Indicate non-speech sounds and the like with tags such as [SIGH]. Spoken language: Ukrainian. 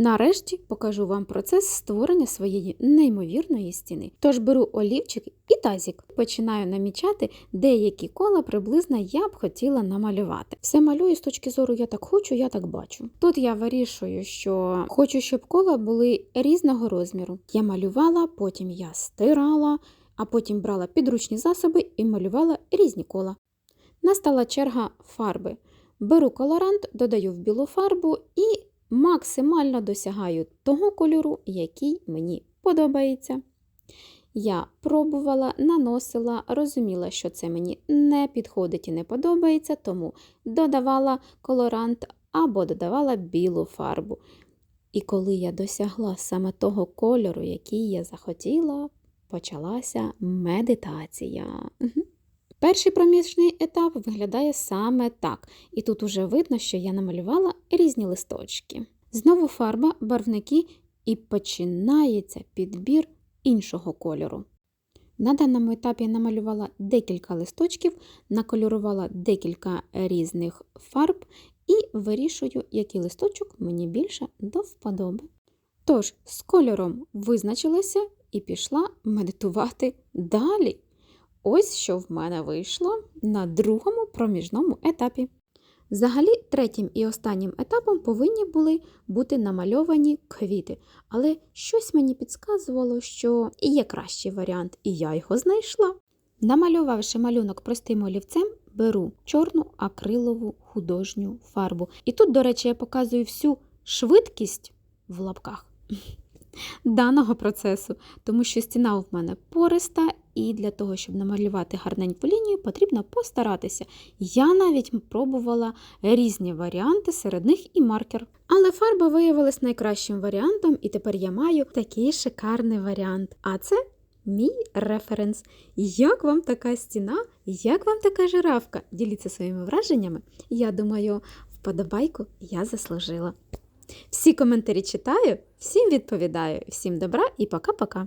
Нарешті покажу вам процес створення своєї неймовірної стіни. Тож беру олівчик і тазік. Починаю намічати деякі кола приблизно я б хотіла намалювати. Все малюю з точки зору я так хочу, я так бачу. Тут я вирішую, що хочу, щоб кола були різного розміру. Я малювала, потім я стирала, а потім брала підручні засоби і малювала різні кола. Настала черга фарби. Беру колорант, додаю в білу фарбу і максимально досягаю того кольору, який мені подобається. Я пробувала, наносила, розуміла, що це мені не підходить і не подобається, тому додавала колорант або додавала білу фарбу. І коли я досягла саме того кольору, який я захотіла, почалася медитація. Перший проміжний етап виглядає саме так, і тут уже видно, що я намалювала різні листочки. Знову фарба, барвники, і починається підбір іншого кольору. На даному етапі я намалювала декілька листочків, накольорувала декілька різних фарб і вирішую, який листочок мені більше до вподоби. Тож, з кольором визначилася і пішла медитувати далі. Ось що в мене вийшло на другому проміжному етапі. Взагалі, третім і останнім етапом повинні були бути намальовані квіти, але щось мені підказувало, що є кращий варіант, і я його знайшла. Намалювавши малюнок простим олівцем, беру чорну акрилову художню фарбу. І тут, до речі, я показую всю швидкість в лапках [LAUGHS] даного процесу, тому що стіна в мене пориста, і для того, щоб намалювати гарненьку лінію, потрібно постаратися. Я навіть пробувала різні варіанти, серед них і маркер. Але фарба виявилась найкращим варіантом, і тепер я маю такий шикарний варіант. А це мій референс. Як вам така стіна? Як вам така жирафка? Діліться своїми враженнями. Я думаю, вподобайку я заслужила. Всі коментарі читаю, всім відповідаю, всім добра і пока-пока.